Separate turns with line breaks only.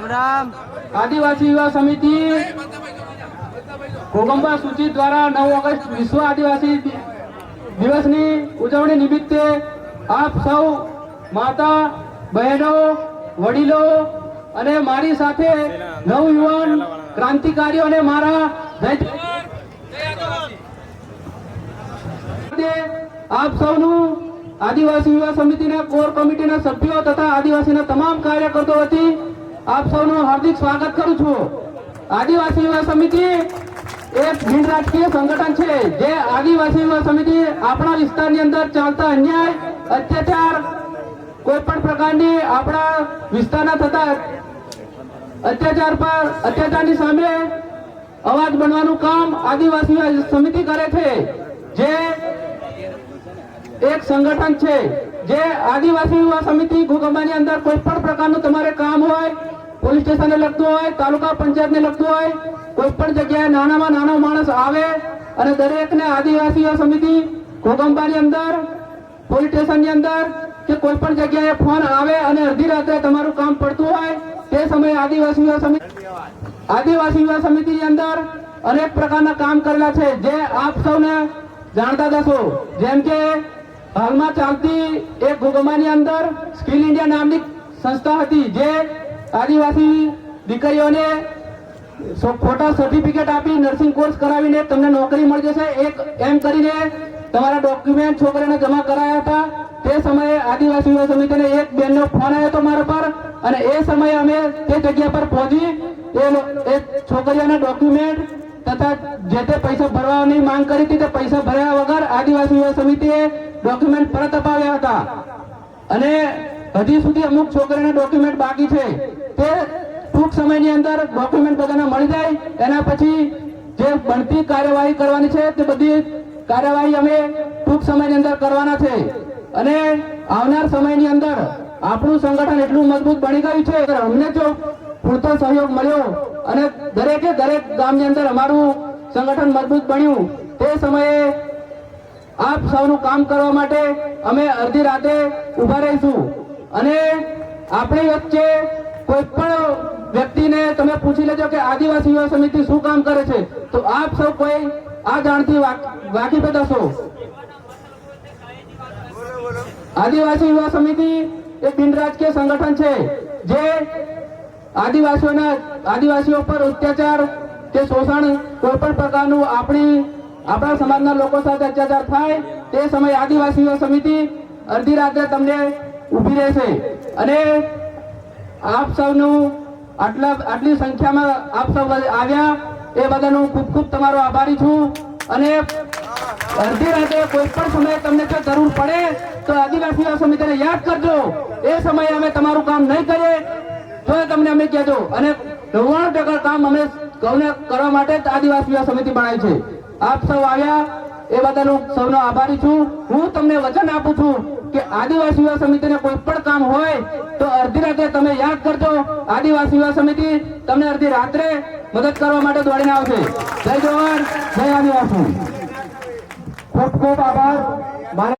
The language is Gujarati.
આદિવાસી યુવા સમિતિ કોગંબા સૂચિ દ્વારા નવ ઓગસ્ટ વિશ્વ આદિવાસી દિવસની ઉજવણી નિમિત્તે આપ સૌ માતા, બહેનો, વડીલો અને મારી સાથે નવયુવાન ક્રાંતિકારીઓ અને મારા આપ સૌનું આદિવાસી યુવા સમિતિના કોર કમિટીના સભ્યો તથા આદિવાસીના તમામ કાર્યકર્તો વતી આપ સૌનું હાર્દિક સ્વાગત કરું છું. આદિવાસી યુવા સમિતિ એક બિન રાજકીય સંગઠન છે. જે આદિવાસી યુવા સમિતિ આપણા વિસ્તારની અંદર ચાલતા અન્યાય, અત્યાચાર કોઈ પણ પ્રકારની આપણા વિસ્તારના થતા અત્યાચાર પર અત્યાચારની સામે અવાજ બનવાનું કામ આદિવાસી સમિતિ કરે છે. જે એક સંગઠન છે. જે આદિવાસી યુવા સમિતિ ભૂકંપાની અંદર કોઈ પણ પ્રકારનું તમારે કામ હોય પોલીસ સ્ટેશનને લગતું હોય, તાલુકા પંચાયતને લગતું હોય, કોઈ પણ જગ્યાએ નાનામાં નાનો માણસ આવે અને દરેકને આદિવાસી સમિતિ ભૂકંપાની અંદર, પોલીસ સ્ટેશનની અંદર કે કોઈ પણ જગ્યાએ ફોન આવે અને અડધી રાત્રે તમારું કામ પડતું હોય, તે સમયે આદિવાસી સમિતિ આદિવાસી યુવા સમિતિની અંદર અનેક પ્રકારના કામ કરેલા છે, જે આપ સૌને જાણતા જ જેમ કે હાલમાં ચાલતી એક ભૂગમાની અંદર સ્કિલ ઇન્ડિયા નામની સંસ્થા હતી, જે આદિવાસી દીકરીઓને ખોટા સર્ટિફિકેટ આપી નર્સિંગ કોર્સ કરાવીને તમને નોકરી મળી જશે. એક એમ કરીને તમારા ડોક્યુમેન્ટ છોકરાને જમા કરાયા હતા. તે સમયે આદિવાસી સમિતિને એક બેનનો ફોન આવ્યો હતો મારા પર અને એ સમયે અમે તે જગ્યા પર પહોંચી. એ છોકરીઓના ડોક્યુમેન્ટ તથા જે તે પૈસા ભરવાની માંગ કરી હતી તે પૈસા ભર્યા વગર આદિવાસી યુવા સમિતિએ ડોક્યુમેન્ટ પરત અપાવ્યા હતા. અને હજી સુધી અમુક છોકરીના ડોક્યુમેન્ટ બાકી છે. તે ટૂંક સમયની અંદર ડોક્યુમેન્ટ બધાને મળી જાય. એના પછી જે બનતી કાર્યવાહી કરવાની છે તે બધી કાર્યવાહી અમે ટૂંક સમયની અંદર કરવાના છે. અને આવનાર સમયની અંદર આપણું સંગઠન એટલું મજબૂત બની ગયું છે અમને જો પૂરતો સહયોગ મળ્યો અને દરેકે દરેક ગામની અંદર અમારું સંગઠન મજબૂત બન્યું, તે સમયે આપ સૌનું કામ કરવા માટે અમે અડધી રાતે ઊભા રહીશું. અને આપણી વચ્ચે કોઈ પણ વ્યક્તિને તમે પૂછી લેજો કે આદિવાસી યુવા સમિતિ શું કામ કરે છે, તો આપ સૌ કોઈ આ જાણથી વાક- વાકેફ હશો. આદિવાસી યુવા સમિતિ એ બિનરાજકીય સંગઠન છે, જે આદિવાસીઓના, આદિવાસીઓ પર અત્યાચાર કે શોષણ કોઈ પણ પ્રકારનું આપણી, આપણા સમાજના લોકો સાથે અત્યાચાર થાય, તે સમયે આદિવાસી યુવા સમિતિ અડધી રાત્રે તમને ઊભી રહેશે. અને આપ સૌનું આટલા આટલી સંખ્યામાં આપ સૌ આવ્યા. એ બદલ ખૂબ ખૂબ તમારો આભારી છું. અને અડધી રાતે કોઈ પણ સમયે તમને જો જરૂર પડે, તો આદિવાસી સમિતિને યાદ કરજો. એ સમયે અમે તમારું કામ નહીં કરીએ, તો તમને અમે કહેજો. અને નવ્વાણું ટકા કામ અમે ગૌને કરવા માટે જ આદિવાસી યુવા સમિતિ બનાવી છે. આપ સૌ આવ્યા. એ બદલ સૌનો આભારી છું. હું તમને વચન આપું છું. કે આદિવાસી યુવા સમિતિને કોઈ પણ કામ હોય તો અડધી રાત્રે તમે યાદ કરજો. આદિવાસી યુવા સમિતિ તમને અડધી રાત્રે મદદ કરવા માટે દોડીને આવશે. જય જવાન જય આદિવાસી. ખૂબ ખૂબ આભાર.